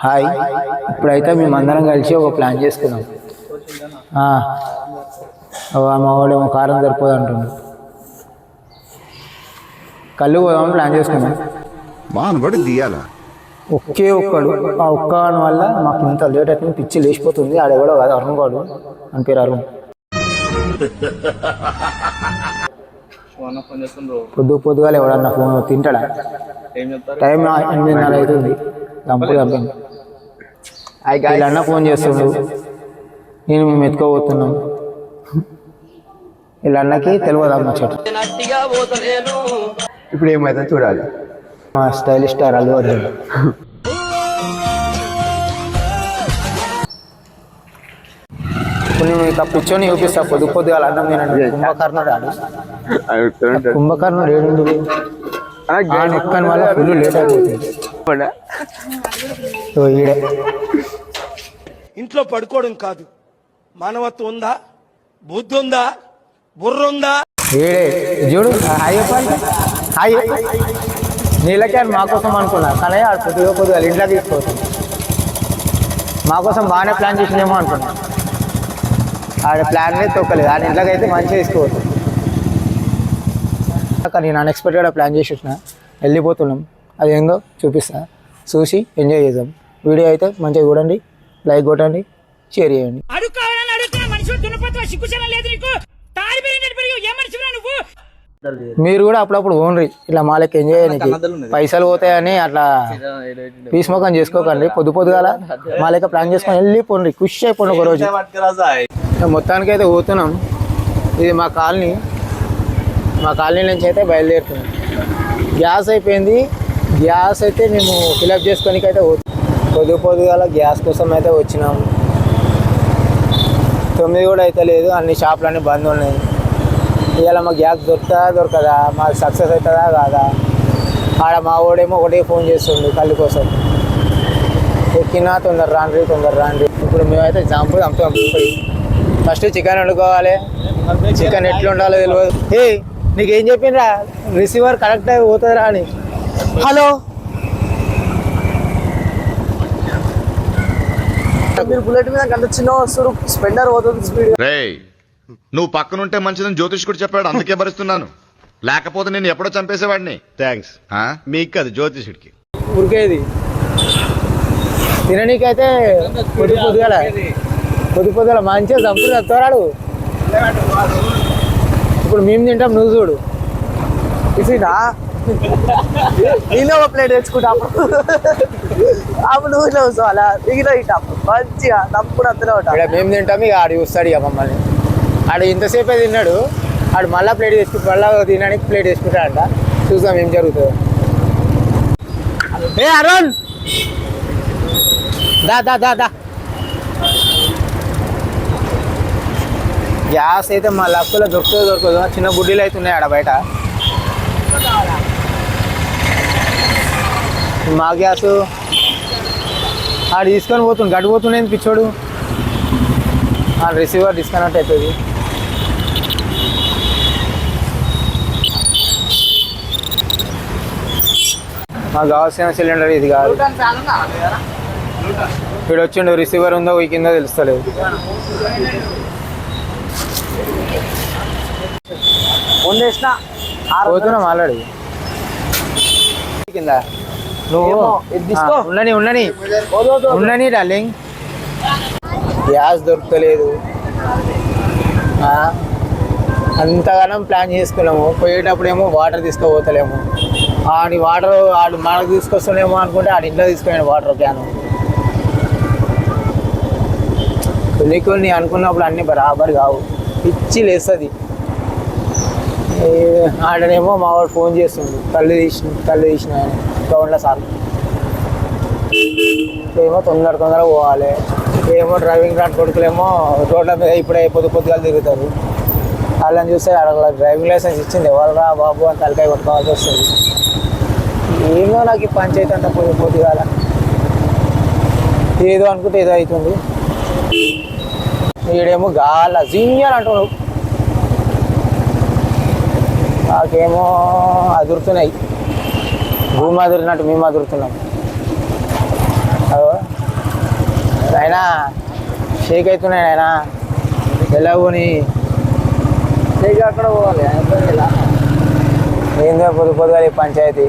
Hi. ఇప్పుడైతే మేము అందరం కలిసి ఒక ప్లాన్ చేసుకున్నాం. ఆ, అవ్వ, మా వాడేమో కారం సరిపోదు అంటుండు. కళ్ళు పోదామని ప్లాన్ చేసుకున్నాం. మానబడి తీయాలా ఒకే ఒక్కడు ఆ ఒక్క వల్ల మాకు ఇంత లేట్ అయితే పిచ్చి లేచిపోతుంది ఆడెవడో కాదు అరుణ్ గాడు అని పేరు అరుణ్. పొద్దు పొద్దుగాల ఎవడన్నా ఫోన్ తింటాడా? టైం ఎనిమిదిన్నర అవుతుంది. చంపింది వీళ్ళన్న ఫోన్ చేస్తుండు నేను మేము ఎత్తుకోబోతున్నాం. వీళ్ళన్నకి తెలియదు అమ్మ చెట్టు. ఇప్పుడు ఏమైతే చూడాలి. మా స్టైలిష్ స్టార్ అల్లు అర్జున్. ఇప్పుడు నేను ఇట్లా కూర్చొని చూపిస్తా పొద్దు పొద్దుగాల అన్నం తినండి. కుంభకర్ణుడు ఆడు. కుంభకర్ణుడు ఏడు ఆ నొక్కని వల్ల ఫుల్ లేట్ అయిపోతుంది ఈడే. ఇంట్లో పడుకోవడం కాదు. మానవత్వం ఉందా? బుద్ధి ఉందా? బుర్ర ఉందా? చూడు. నీళ్ళకే మా కోసం అనుకున్నా. కానీ ఆడు పొద్దుగా పొద్దుగా ఇంట్లో తీసుకోవచ్చు. మా కోసం బాగానే ప్లాన్ చేసిందేమో అనుకున్నా. ఆడ ప్లాన్ లేదు తొక్కలేదు. ఆడ ఇంట్లోకి అయితే మంచిగా తీసుకోవచ్చు. కానీ నేను అన్ఎక్స్పెక్టెడ్గా ప్లాన్ చేసి వచ్చిన. వెళ్ళిపోతున్నాం. అది ఏందో చూపిస్తా. చూసి ఎంజాయ్ చేద్దాం. వీడియో అయితే మంచిగా చూడండి లైక్ కొట్టండి షేర్ చేయండి. మీరు కూడా అప్పుడప్పుడు ఓన్రి ఇట్లా మాలకి ఎంజాయ్ చేయడానికి పైసలు పోతాయని అట్లా పీస్ మొక్కం చేసుకోకండి పొద్దు పొద్దుగాల మా లెక్క ప్లాన్ చేసుకొని వెళ్ళిపోండి ఖుషి అయిపోండి ఒక రోజు. మొత్తానికి అయితే పోతున్నాం. ఇది మా కాలనీ. మా కాలనీ నుంచి అయితే బయలుదేరుతున్నాం. గ్యాస్ అయిపోయింది. గ్యాస్ అయితే మేము ఫిలప్ చేసుకోనికి అయితే పొద్దు పొద్దుగాల గ్యాస్ కోసం అయితే వచ్చినాం. తొమ్మిది కూడా అయితే లేదు అన్ని షాపులన్నీ బంద్ ఉన్నాయి. ఇవాళ మా గ్యాస్ దొరుకుతుందా దొరకదా మాకు సక్సెస్ అవుతుందా కాదా? ఆడ మా వాడేమో ఒకటే ఫోన్ చేస్తుండు కళ్ళు కోసం. ఎక్కినా తొందర రాండ్రి తొందర రాండ్రి. ఇప్పుడు మేమైతే జాంపు అంతా పోయి ఫస్ట్ చికెన్ వండుకోవాలి. చికెన్ ఎట్లా ఉండాలో తెలియదు ఏ నీకేం చెప్పిండ్రా రిసీవర్ కరెక్ట్ అయి పోతుందిరా అని. హలో. మీరు బుల్లెట్ మీద గంట చిన్న వస్తారు స్పెండర్ పోతుంది స్పీడ్ రేయ్ నువ్వు పక్కనుంటే మంచిదని జ్యోతిష్కుడు చెప్పాడు అందుకే భరిస్తున్నాను. లేకపోతే నేను ఎప్పుడో చంపేసేవాడిని. థ్యాంక్స్ ఆ? మీకు కాదు జ్యోతిషుడికి ఉరికేది తిననీకైతే పొద్దు పొద్దుగల పొద్దు పొద్దుగల మంచిగా చంపులు ఎత్తరాడు ఇప్పుడు మేము తింటాం నువ్వు చూడు. టిఫినా నేను ఒక ప్లేట్ తెచ్చుకుంటా అప్పుడు అప్పుడు నువ్వు ఇట్లా కూర్చోవాలా దిగిన ఇట్ట మంచిగా తప్పుడు అత్తనే ఉంటా మేము తింటాం ఇక ఆడు చూస్తాడు ఇక మమ్మల్ని. ఆడు ఇంతసేపే తిన్నాడు. ఆడు మళ్ళీ ప్లేట్ తీసుకుంటు మళ్ళీ తినడానికి ప్లేట్ తీసుకుంటాడంట చూద్దాం ఏం జరుగుతుందో. ఏ అరుణ్! దా దా దా దా. గ్యాస్ అయితే మా లక్కులో దొరుకుతుందో దొరకదు చిన్న బుడ్డీలు అయితే ఉన్నాయి ఆడ బయట. మా గ్యాస్ ఆడు తీసుకొని పోతుంది గడ్డు పోతుండేది పిచ్చోడు? ఆ రిసీవర్ డిస్కనెక్ట్ అవుతుంది మాకు కావాల్సిన సిలిండర్ ఇది కాదు. ఇక్కడ వచ్చిండు రిసీవర్ ఉందో ఈ కింద తెలుస్తలేదు. పోతున్నాం ఆల్రెడీ. కింద. నువ్వు ఉండని ఉండని ఉండని డార్లింగ్. గ్యాస్ దొరకలేదు. అంతగానం ప్లాన్ చేసుకున్నాము. పోయేటప్పుడు ఏమో వాటర్ తీసుకోపోతలేము. ఆడి వాటర్ ఆడు మనకు తీసుకొస్తున్నామో అనుకుంటే ఆడి ఇంట్లో తీసుకున్నాడు వాటర్ క్యాన్. కొన్ని కొన్ని అనుకున్నప్పుడు అన్నీ బరాబర్ కావు. పిచ్చి లేస్తుంది. ఆడనేమో మా వాడు ఫోన్ చేస్తుండు. కళ్ళు తీసిన కళ్ళు తీసిన గ్రౌండ్లో సార్ ఏమో తొందర తొందరగా పోవాలి. ఏమో డ్రైవింగ్ రాడ్ కొడుకులేమో రోడ్ల మీద ఇప్పుడే పొద్దు పొద్దుగా తిరుగుతారు. వాళ్ళని చూస్తే అక్కడ డ్రైవింగ్ లైసెన్స్ ఇచ్చింది. ఎవరురా బాబు అని తలకాయ కొట్టుకోవాల్సి వస్తుంది. ఏమో నాకు ఈ పంచాయతీ అంతా పొద్దు పొద్దుగాల. ఏదో అనుకుంటే ఏదో అవుతుంది. వీడేమో గాల జీనియర్ అంటున్నాడు. నాకేమో అదురుతున్నాయి. భూమి అదురినట్టు మేము అదురుతున్నాం అదో షేక్ అవుతున్నాయి ఆయన ఎలా పోని? లేక అక్కడ పోవాలి? ఏందో పొద్దు పొద్దుగాల ఈ పంచాయతీ.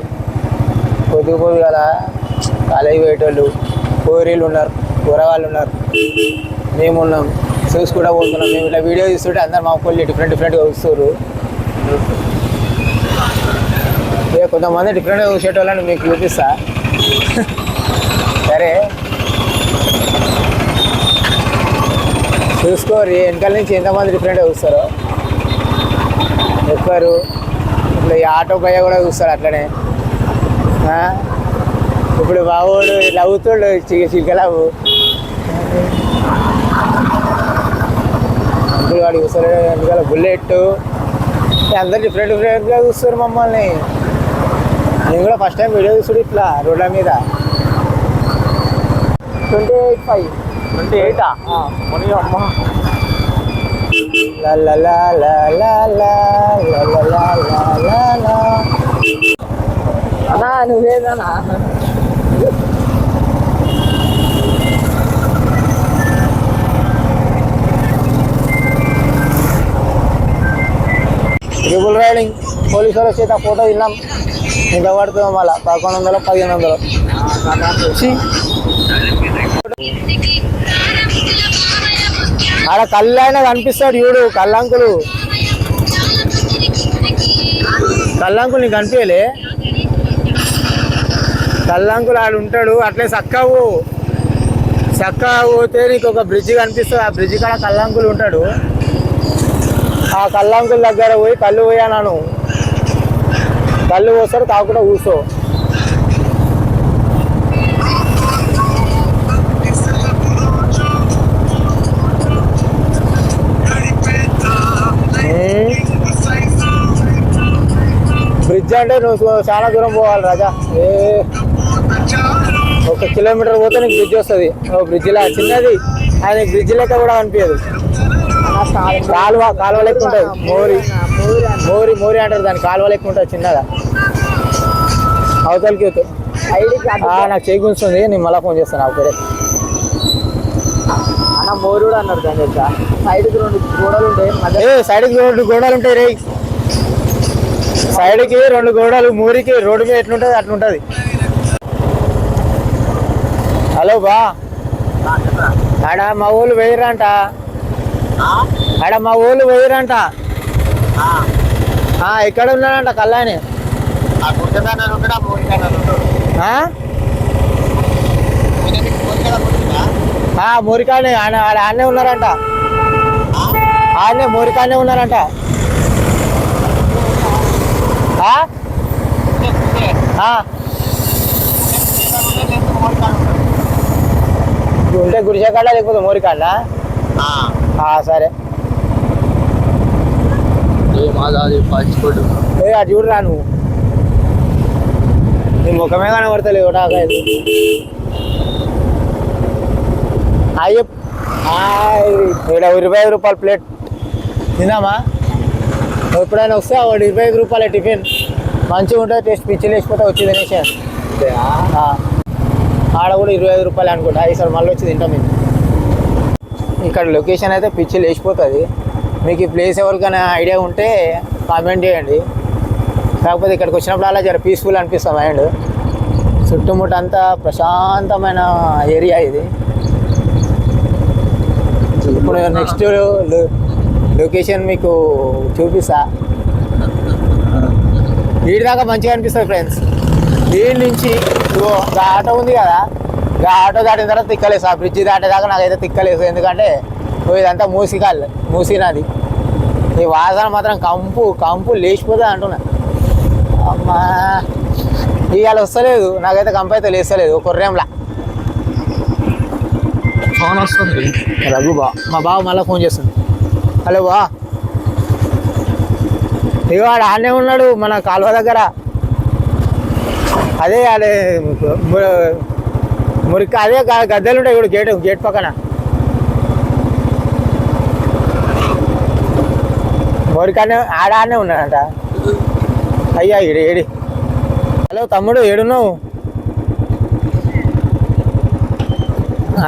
పొద్దు పొద్దుగాల కాలేజీ పోయేటోళ్ళు కోరీలు ఉన్నారు కూరగాయలు ఉన్నారు. మేము ఉన్నాం చూసుకుంటా పోతున్నాం. మేము ఇట్లా వీడియో చూస్తుంటే అందరు మా కొళ్ళు డిఫరెంట్ డిఫరెంట్గా చూస్తారు ఇక కొంతమంది డిఫరెంట్గా చూసేటోళ్ళని మీకు చూపిస్తా. సరే. చూసుకోరు వెనకాల నుంచి ఎంతమంది డిఫరెంట్గా చూస్తారో. చెప్పారు ఇప్పుడు ఈ ఆటో పై కూడా చూస్తాడు అట్లనే. ఇప్పుడు బావోడు నవ్వుతాడు చిలకలావు ఇప్పుడు వాడు చూస్తారు వెనకాల బుల్లెట్ అందరు డిఫరెంట్ డిఫరెంట్గా చూస్తారు మమ్మల్ని. నేను కూడా ఫస్ట్ టైం వీడియో చూసుడు ఇట్లా రోడ్ల మీద ట్వంటీ ఎయిట్ ఫైవ్ ట్వంటీ ఎయిటా మునిగి అమ్మ అన్నా నువ్వేదన్నా ట్రిపుల్ రైడింగ్ పోలీసు వాళ్ళు చేత ఫోటో తిన్నాం ఎంత పడుతుందో మళ్ళా? పదకొండు వందలు పదిహేను వందలు. ఆడ కళ్ళు అయినా కనిపిస్తాడు చూడు కళ్ళంకులు. కళ్ళంకులు నీకు కనిపించలే? కళ్ళంకులు ఆడు ఉంటాడు అట్లే చక్కవు. చక్కగా పోతే నీకు ఒక బ్రిడ్జ్ కనిపిస్తుంది. ఆ బ్రిడ్జ్ కాడ కళ్ళంకులు ఉంటాడు. ఆ కళ్ళంకుల దగ్గర పోయి కళ్ళు పోయాను కళ్ళు పోస్తారు కాకుండా కూర్చో. బ్రిడ్జ్ అంటే నువ్వు చాలా దూరం పోవాలి రాజా. ఏ ఒక కిలోమీటర్ పోతే నీకు బ్రిడ్జ్ వస్తుంది. ఓ బ్రిడ్జ్ లా చిన్నది. అది బ్రిడ్జ్ లెక్క కూడా కనిపించదు కాలువ కాలువ లెక్క ఉంటుంది మోరి మోరి మోరి అంటారు. దాని కాలువ లెక్క ఉంటుంది చిన్నగా. అవతలకి నాకు చేయి గుంచుతుంది నేను మళ్ళీ ఫోన్ చేస్తాను అప్పుడే అన్న మోరుడు అన్నారు దాని యొక్క సైడ్కి రెండు గోడలు ఉంటాయి ఏ సైడ్కి రెండు గోడలు ఉంటాయి రే. సైడ్కి రెండు గోడలు మూరికి రోడ్డు మీద ఎట్లుంటుంది అట్లుంటుంది. హలో బా. ఆడ మా ఊళ్ళు వేయరంట ఆడ మా ఊళ్ళు వేయరంట ఆ, ఇక్కడ ఉన్నాడంట? ఆ, మురికానే ఆడ ఆడ ఆడనే ఉన్నారంట. ఆడనే మురికానే ఉన్నారంట. ఉంటే గుడిసెకాడ లేకపోతే మోరికాడ? సరే. ఏ అటు చూడరా నువ్వు. నీ ముఖమే కనబడతలేవు నాకైతే అయ్యో ఇక్కడ ఇరవై ఐదు రూపాయల ప్లేట్. నువ్వు ఎప్పుడైనా వస్తే వాడు ఇరవై ఐదు రూపాయల టిఫిన్. మంచిగా ఉంటుంది టేస్ట్ పిచ్చి లేచిపోతే వచ్చి తినేసాను ఆడ కూడా ఇరవై ఐదు రూపాయలు అనుకుంటా. ఈసారి మళ్ళీ వచ్చి తింటాం మేము. ఇక్కడ లొకేషన్ అయితే పిచ్చి లేచిపోతుంది. మీకు ఈ ప్లేస్ ఎవరికైనా ఐడియా ఉంటే కామెంట్ చేయండి. కాకపోతే ఇక్కడికి వచ్చినప్పుడు అలా జర పీస్ఫుల్ అనిపిస్తాం మైండ్ చుట్టుముట్టు అంతా ప్రశాంతమైన ఏరియా ఇది. ఇప్పుడు నెక్స్ట్ లొకేషన్ మీకు చూపిస్తా. వీడి దాకా మంచిగా అనిపిస్తుంది ఫ్రెండ్స్ వీడి నుంచి ఆటో ఉంది కదా ఆటో దాటిన తర్వాత తిక్కలేదు ఆ బ్రిడ్జి దాటేదాకా నాకైతే తిక్కలేదు ఎందుకంటే ఓ ఇదంతా మూసికాల్ మూసినది. ఈ వాసన మాత్రం కంపు కంపు లేచిపోతుంది అంటున్నా. అమ్మా! ఇవాళ వస్తలేదు. నాకైతే కంపు అయితే లేస్తలేదు. కొర్రేంలా. ఫోన్ వస్తుంది. రఘు బా మా బావ మళ్ళీ ఫోన్ చేస్తుంది. హలో బా. ఇగో ఆడ ఆడనే ఉన్నాడు మన కాలువ దగ్గర. అదే అదే మురికి అదే గద్దెలు ఉంటాయి ఇప్పుడు గేట్ గేట్ పక్కన. మురికానే ఆడానే ఆడనే ఉన్నాడంట. అయ్యా ఏడి ఏడి. హలో తమ్ముడు ఏడున్నావు?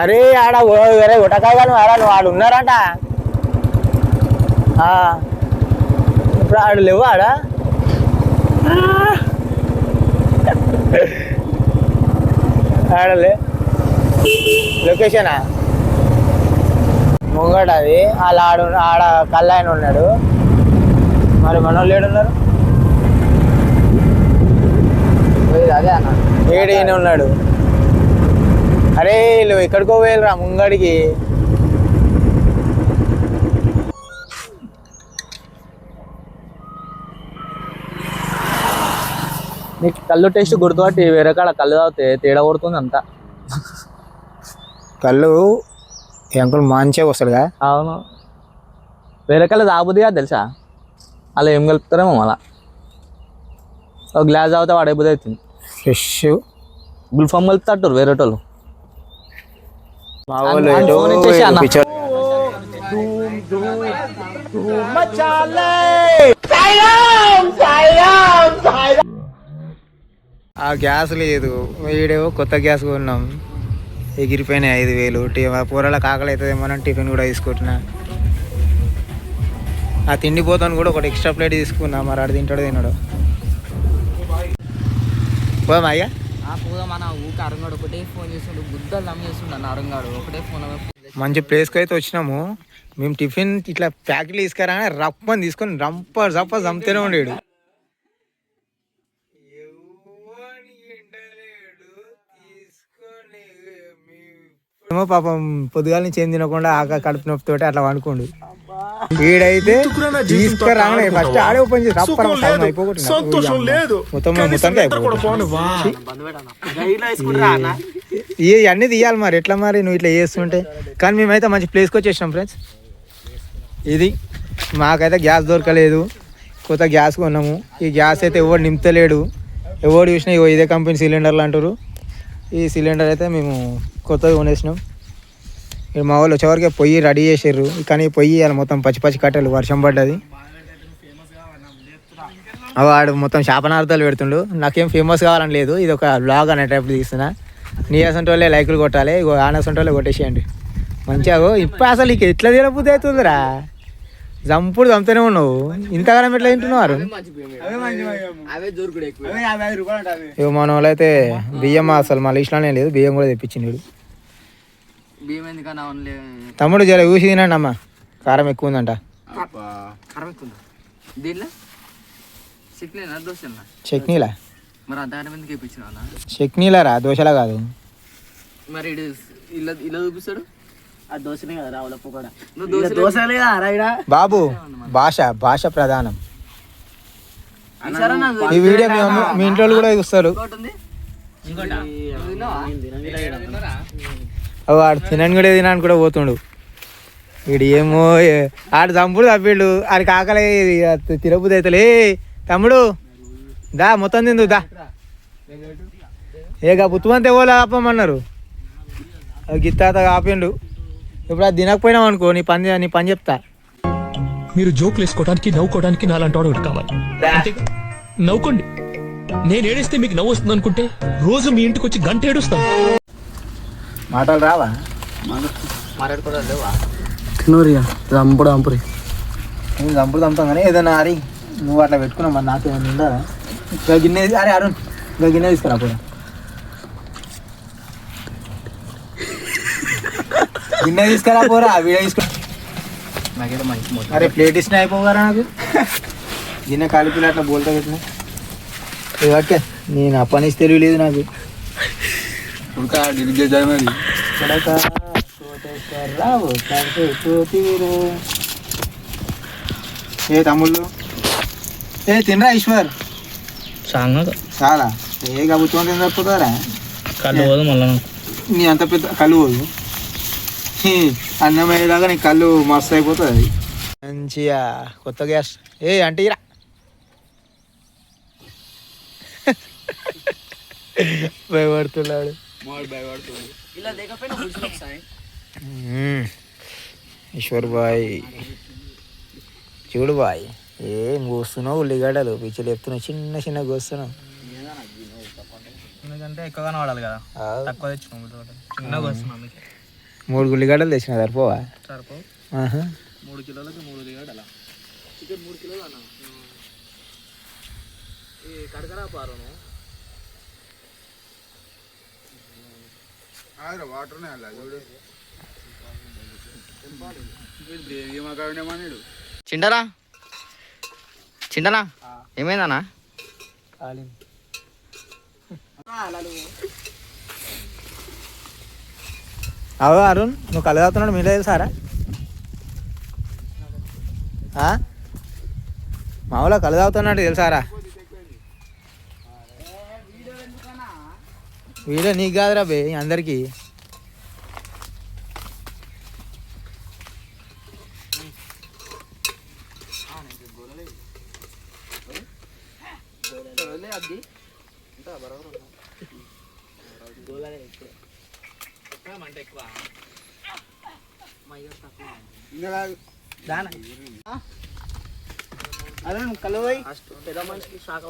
అరే ఆడ అరే వేరే ఉటకాయ కానీ ఆడ నువ్వు ఆడు ఉన్నారంట. ఇప్పుడు ఆడు లేవు ఆడ? ఆడలే లొకేషనా? ముంగట అది. వాళ్ళ ఆడు ఆడ కళ్ళాయన ఉన్నాడు. మరి మన వాళ్ళు ఏడున్నారు అదే అన్న. ఏడు ఈయన ఉన్నాడు. అరే వీళ్ళు ఎక్కడికో పోయారురా ముంగడికి. నీకు కళ్ళు టేస్ట్ గుర్తుపట్టి వేరే కాడ కళ్ళు తాగితే తేడా కొడుతుంది అంతా. కళ్ళు ఈ అంకుల్ మంచిగా వస్తాడుగా. అవును. వేరే కళ్ళు తాగబుద్ది కాదు తెలుసా? అలా ఏం కలుపుతారేమో మళ్ళా. ఒక గ్లాస్ తాగితే వాడే బుద్ధి అవుతుంది. ఫ్రెష్ గుల్ఫామ్ కలుపుతారు వేరే వాళ్ళు మా. పిచ్చోళ్ళు. ఆ గ్యాస్ లేదు. వీడేవో కొత్త గ్యాస్ కొన్నాం. ఎగిరిపోయినాయి ఐదు వేలు. కూరలకు ఆకలి అని టిఫిన్ కూడా తీసుకుంటున్నా ఆ తిండి పోతాను కూడా ఒకటి ఎక్స్ట్రా ప్లేట్ తీసుకున్నా. మరి ఆడు తింటాడు తిన్నాడు పోదామా అయ్యా? పోదాం మన ఊక అరంగాడు ఒకటే ఫోన్ చేస్తుండు. గుద్దలు నమ్మి చేస్తుండు అన్న అరంగాడు. ఒకటే ఫోన్ మంచి ప్లేస్కి అయితే వచ్చినాము. మేము టిఫిన్ ఇట్లా ప్యాకెట్లు తీసుకురా రప్పని తీసుకొని రంప రప్ప చంపుతూనే ఉండేడు ఏమో పాపం పొద్దుగాల నుంచి ఏం తినకుండా ఆక కడుపు నొప్పితోటి అట్లా వండుకోండు. వీడైతే తీసుకురాగానే ఫస్ట్ ఆడే ఓపెన్ చేసి. సంతోషం లేదు. మొత్తం. ఇవి అన్నీ తీయాలి మరి. ఎట్లా మరి నువ్వు ఇట్లా చేస్తుంటే? కానీ మేమైతే మంచి ప్లేస్కి వచ్చేసినాం ఫ్రెండ్స్. ఇది మాకైతే గ్యాస్ దొరకలేదు. కొత్త గ్యాస్ కొన్నాము. ఈ గ్యాస్ అయితే ఎవడు నింపుతలేడు. ఎవడు చూసినా ఇదే కంపెనీ సిలిండర్లు అంటారు ఈ సిలిండర్ అయితే మేము కొత్తగా కొనేసినాం. ఇప్పుడు మా వాళ్ళు వచ్చేవరకే పొయ్యి రెడీ చేసారు కానీ పొయ్యి అలా మొత్తం పచ్చి పచ్చి కట్టెలు వర్షం పడ్డది. అవి వాడు మొత్తం శాపనార్థాలు పెడుతుండు. నాకేం ఫేమస్ కావాలని లేదు. ఇది ఒక బ్లాగ్ అనేటప్పుడు తీస్తున్నా. నీ అసంటోళ్ళే లైకులు కొట్టాలి. ఇగో ఆనసంటి కొట్టేసేయండి. మంచిగా ఇప్పుడు అసలు ఇక ఎట్లా తీరబుద్ధి అవుతుందిరా? జంపుడు చంపుతూనే ఉన్నావు. ఇంతకాలం ఎట్లా తింటున్నారు? అవే దొరుకుడు ఎక్కువ ఇక మన వాళ్ళైతే బియ్యం అసలు మా లిస్ట్లోనే లేదు బియ్యం కూడా ఓన్లీ తమ్ముడు జర ఊసి తినండి అమ్మ కారం ఎక్కువ ఉందంట. కారం ఎక్కువ దీనిలో చికెన్ దోశ చట్నీలా? చట్నీలా రా దోశలా కాదు. మరి ఇడు ఇలా ఇలా చూపిస్తాడు? బాబు భాష భాష ప్రధానం. ఈ వీడియో మీ ఇంట్లో వాళ్ళు కూడా చూస్తారు. ఇంకోటి? ఉంది అవి ఆడు తినని కూడా తినని కూడా పోతుండు. వీడు ఏమో ఆడు చంపుడు తప్పిళ్ళు ఆడికి ఆకలి తిరబుద్ది అవుతలే తమ్ముడు దా మొత్తం తిందు దా. ఏగా బుత్తుమంతా ఎవరు ఆపమన్నారు? అది గిత్తాత ఆపిండు. ఇప్పుడు అది తినకపోయినావు అనుకో నీ పని నీ పని చెప్తా. మీరు జోకులు వేసుకోవడానికి నవ్వుకోవడానికి నాలాంటి వాడు ఒకటి కావాలి. అంతేగా? నవ్వుకోండి. నేను ఏడిస్తే మీకు నవ్వు వస్తుంది అనుకుంటే రోజు మీ ఇంటికి వచ్చి గంట ఏడుస్తాను. మాటలు రావా? మాట్లాడుకోవడం లేవా? తినూరియా రంపుడు రంపురి నేను చంపుడు చంపుతాం కానీ ఏదైనా అరి నువ్వు అట్లా పెట్టుకున్నావు మరి నాకు ఏమైనా ఉందా? ఇంకా గిన్నె అరే అరుణ్ ఇంకా గిన్నె తీసుకురా పోయి. గిన్నె తీసుకురా పోరా వీడియో తీసుకురా. నాకైతే మంచి అరే ప్లేట్ ఇచ్చిన అయిపోగారా నాకు? గిన్నె కలిపి అట్లా బోల్తా పెట్టిన. ఓకే నేను అప్పనిస్తే తెలియలేదు నాకు. కొడక, కోటేశ్వరరావు, కంటే కోతివీరు. ఏ తమ్ముళ్ళు? ఏ తినరా ఈశ్వర్? చాలా చాలా. ఏ కబుత్వం తిని తప్పుతారా కళ్ళు పోదు మళ్ళీ నీ అంత పెద్ద కళ్ళు పోదు. అన్నం అయ్యేదాకా నీ కళ్ళు మస్తు అయిపోతుంది మంచిగా కొత్త గ్యాస్. ఏ అంటే ఇరా. భయపడుతున్నాడు. ఈశ్వర్ బాయ్. చూడు బాయ్. ఏం కూస్తున్నావు ఉల్లిగడ్డలు? పిచ్చి లేపుతున్నావు. చిన్న చిన్న కూస్తున్నావు అంటే ఎక్కువగానే వాడాలి కదా. తక్కువ తెచ్చుకోం ఉల్లిగడ్డలు చిన్నగా వస్తున్నాం మూడు ఉల్లిగడ్డలు తెచ్చిన సరిపోవా? సరిపో ఆహా. మూడు కిలోలకి మూడు ఉల్లిగడ్డల చికెన్ మూడు కిలోలు అన్న? ఈ కడకరా పారును చింటనా? చింటనా? ఏమైందన్నా? అవు అరుణ్ నువ్వు కళ్ళు మీలో మీరే తెలుసారా? మామూలు మామూలుగా కళ్ళు తెలుసారా? వీడియో నీకు కాదురా బే అందరికి. షాక్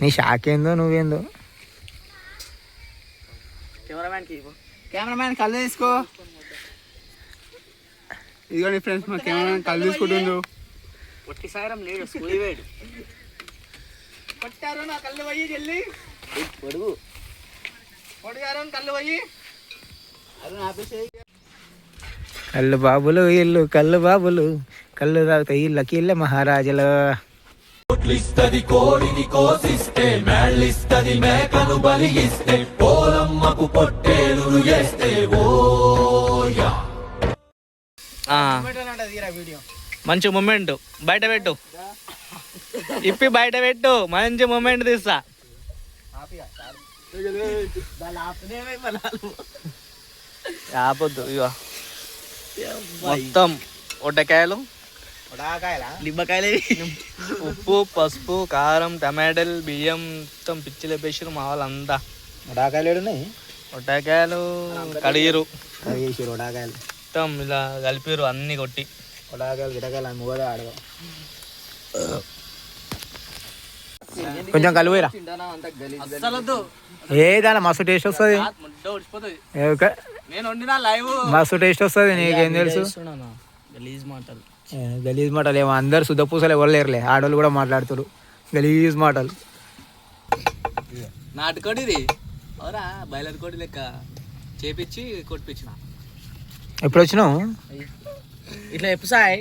నీ షాక్ ఏందో నువ్వేందో? కెమెరామ్యాన్కి కెమెరామ్యాన్ కళ్ళు తీసుకో. ఇదిగోండి ఫ్రెండ్స్ మా కెమెరామ్యాన్ కళ్ళు తీసుకుంటుండు. పొట్టి సాగరం లేడు స్కూల్ వేడు. కొట్టారు నా కళ్ళు పోయి చెల్లి పొడుగు. కొడిగారు కళ్ళు పోయి. కళ్ళు బాబులు ఇల్లు కళ్ళు బాబులు కళ్ళు తాగుతాయి ఇళ్ళకి ఇళ్ళ మహారాజులు మంచి మూమెంట్ బయట పెట్టు ఇప్పి బయట పెట్టు మంచి మూమెంట్ తీస్తా ఆపొద్దు ఇగో మొత్తం ఒడ్డకాయలు. నిమ్మకాయలు. ఉప్పు పసుపు కారం టమాటాలు బియ్యం మొత్తం పిచ్చిలు వేసారు మా వాళ్ళంతా. ఉడాకాయలు ఉన్నాయి ఒడ్డకాయలు కడిగిరు వేసారు ఉడాకాయలు మొత్తం ఇలా కలిపిరు అన్ని కొట్టి. ఉడాకాయలు గిడకాయలు అమ్మ కూడా ఆడదాం కొంచెం కలువేరా ఏ దాని మస్తు టేస్ట్ వస్తుంది. నేను వండిన లైవ్. మస్తు టేస్ట్ వస్తుంది నీకేం తెలుసు? గలీజ్ మాటలు. గలీజ్ మాటలు ఏమో అందరు శుద్ధ పూసలు ఎవరు లేరులే ఆడవాళ్ళు కూడా మాట్లాడుతారు గలీజ్ మాటలు. నాటుకోడి ఇది. అవురా బయలర్ కోడి లెక్క. చేపించి కొట్టించిన ఎప్పుడు వచ్చినావు ఇట్లా ఎప్పుసాయి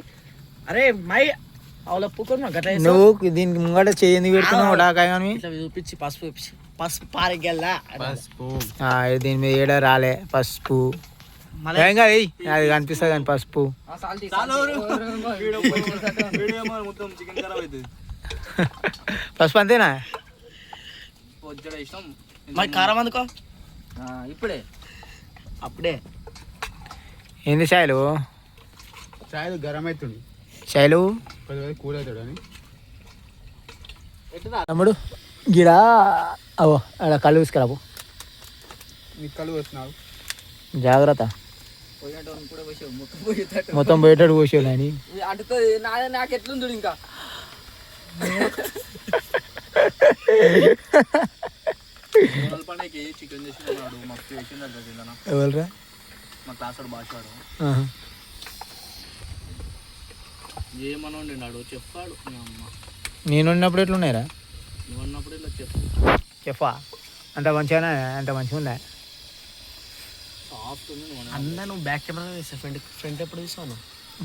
అరే మై నువ్వు దీనికి ముంగట చేయంది పెడుతున్నావు? ఉడాకాయ అని ఇట్లా చూపించి పసుపు చూపించి. పసుపు పారెగ్గల్లా ఆ, దీని మీద ఏడ రాలే పసుపు. ఏం కాదు. అది కనిపిస్తుంది కానీ పసుపు. పసుపు అంతేనా? మరి కారం అందుకో. ఇప్పుడే. అప్పుడే. ఏంది శైలు చాయ్ గరం అవుతుంది శైలు కొద్దిగా కూల్ అవుతాడు అని తమ్ముడు గిడా అవో అక్కడ కళ్ళు తీసుకురాపు. కళ్ళు వస్తున్నావు జాగ్రత్త. పోయేటట్టు మొత్తం బయటకు పోసేయాలి అని నా నాకు ఎట్లుంది ఇంకా ఎవరురా? మా క్లాస్ వాడు. చెప్పాడు నేను ఉన్నప్పుడు ఎట్లున్నాయిరా? నువ్వు అన్నప్పుడు ఇలా చెప్పు. చెప్పా? అంత మంచిగా అంత మంచిగా ఉందా సాఫ్ట్ ఉంది నువ్వు అన్న నువ్వు బ్యాక్ కెమెరా తీసా ఫ్రంట్ ఫ్రంట్ ఎప్పుడు తీసాను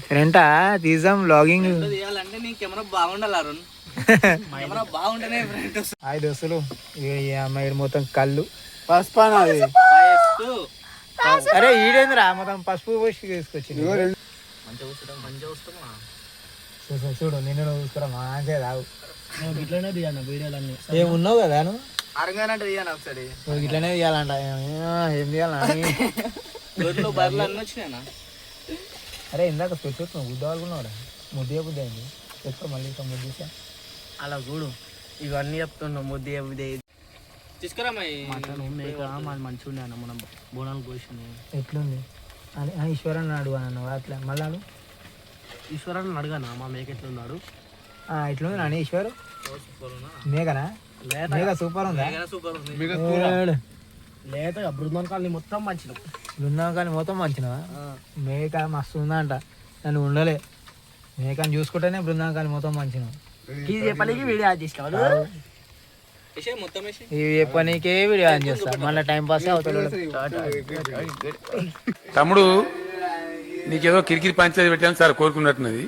ఫ్రెంటా తీద్దాం లాగింగ్ తీయాలంటే నీ కెమెరా బాగుండాలి అరుణ్. కెమెరా బాగుంటేనే ఫ్రంట్ హాయ్ దోస్తులు ఈ అమ్మాయి మొత్తం కళ్ళు. పసుపు అది. అరే ఈడేందిరా? మొత్తం పసుపు పోసి తీసుకొచ్చింది. మంచిగా వస్తాం మంచిగా చూడు చూడు నిన్ను నువ్వు చూసుకురా మంచిగా రావు నువ్వు ఇట్లనే తీయన్న వీడియోలన్నీ. ఏమున్నావు కదా నువ్వు? అరంగానంటే తీయను ఒకసారి. నువ్వు ఇట్లనే తీయాలంట. ఏ- ఏం తీయాలని బర్రెలు అన్నీ వచ్చినాయనా అరే ఇందాక స్పెట్స్ నువ్వు గుద్ద వాళ్ళకున్నావురా ముద్దే బుద్ధి అయింది పెట్టుకో మళ్ళీ ఇంకా ముద్దేసా అలా చూడు ఇవన్నీ చెప్తున్నావు ముద్ద ఇది తీసుకురా మటన్ మేక మాది మంచిగా ఉండే అన్న మనం బోనాలు కోసింది ఎట్లుంది? అని ఆ, ఈశ్వరన్ అడుగు అని అన్నావు అట్లా. మళ్ళీ ఈశ్వరాన్ని అడగానా? మా మేక ఎట్లున్నాడు ఇట్లా నాని ఈశ్వర్? మేఘనా మేఘ సూపర్ ఉందా? సూపర్ ఉంది. ఏడు. లేతగా. బృందం కాలనీ మొత్తం మంచిది. బృందావనం కానీ మొత్తం మంచినవా? మేక మస్తు ఉందంట. నన్ను ఉండలే. మేకని చూసుకుంటేనే బృందావనం కానీ మొత్తం మంచిన ఇది చెప్పడానికి వీడియో యాడ్ చేసుకోవాలి ఇవి చెప్పనీకే వీడియో ఆన్ చేస్తా. మళ్ళీ టైం పాస్ అవుతాడు తమ్ముడు నీకేదో కిరికిరి పంచాయతీ పెట్టాను సార్ కోరుకున్నట్టున్నది.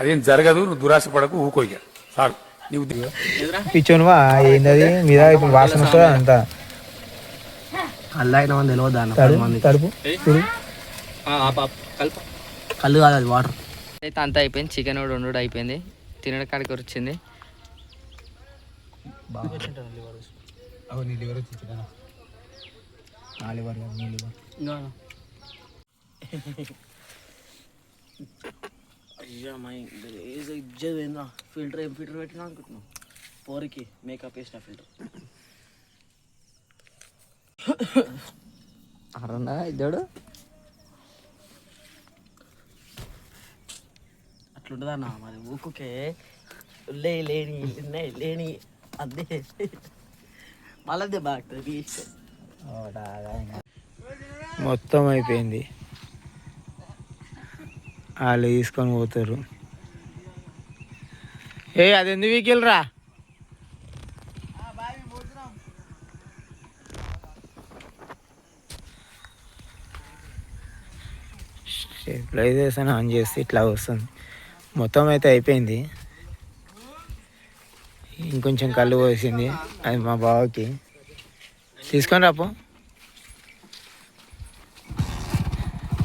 అదేం జరగదు నువ్వు దురాశ పడకు ఊకోయ్యా సార్ నీవు పిచ్చోనువా ఏంటది మీద ఇప్పుడు వాసన వస్తుంది? అంతా. కళ్ళు అయిన మంది తెలియదు అన్న తడుపు తడుపు చూడు. కళ్ళు కాదు అది వాటర్. అయితే అంతా అయిపోయింది చికెన్ కూడా వండుడు అయిపోయింది. తినడం కాడికి వచ్చింది. నా liver కాదు, నీ liver. అయ్యా మై ఏజ్ ఇజ్జత్ ఏందా ఫిల్టర్ ఏం ఫిల్టర్ పెట్టినా అనుకుంటున్నావు? పోరికి మేకప్ వేసిన ఫిల్టర్. అరన్నా ఇద్దడు అట్లుంటుందన్నా మరి ఊకుకే లే లేని ఉన్నాయి లేని అదే మళ్ళీ బాగా ఇష్టం మొత్తం అయిపోయింది. వాళ్ళు తీసుకొని పోతారు. ఏ అది ఎందుకు వీకెళ్ళరా స్టెబిలైజేషన్ ఆన్ చేస్తే ఇట్లా వస్తుంది. మొత్తం అయితే అయిపోయింది. ఇంకొంచెం కళ్ళు పోసింది. అది మా బావకి. తీసుకొని రాపో.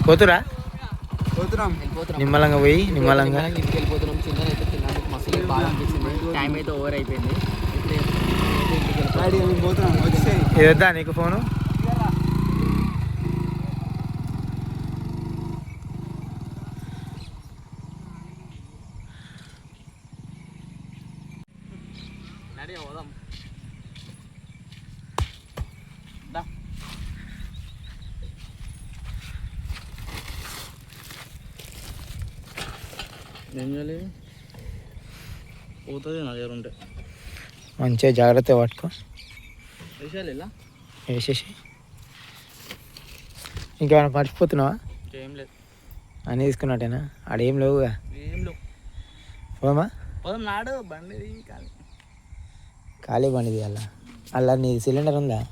పోతురా? నిమ్మలంగా పోయి నిమ్మలంగా ఇంటికి వెళ్ళిపోతున్నాం. చిన్న అయితే తిన్నందుకు మస్తు బాగా అనిపించింది. టైం అయితే ఓవర్ అయిపోయింది. ఏదొద్దా నీకు ఫోను? నడి పోదాం. ఏం చేయాలి? పోతుంది నా దగ్గర ఉంటే. మంచిగా జాగ్రత్త పట్టుకో. ఇలా? వేసేసి. ఇంకేమైనా మర్చిపోతున్నావా? ఏం లేదు. అని తీసుకున్నట్టేనా? ఆడేం లేవుగా. ఏం లేవు. పోమా పోదాం నాడు బండి కాదు ఖాళీ. బండి అలా అలా నీ సిలిండర్ ఉందా.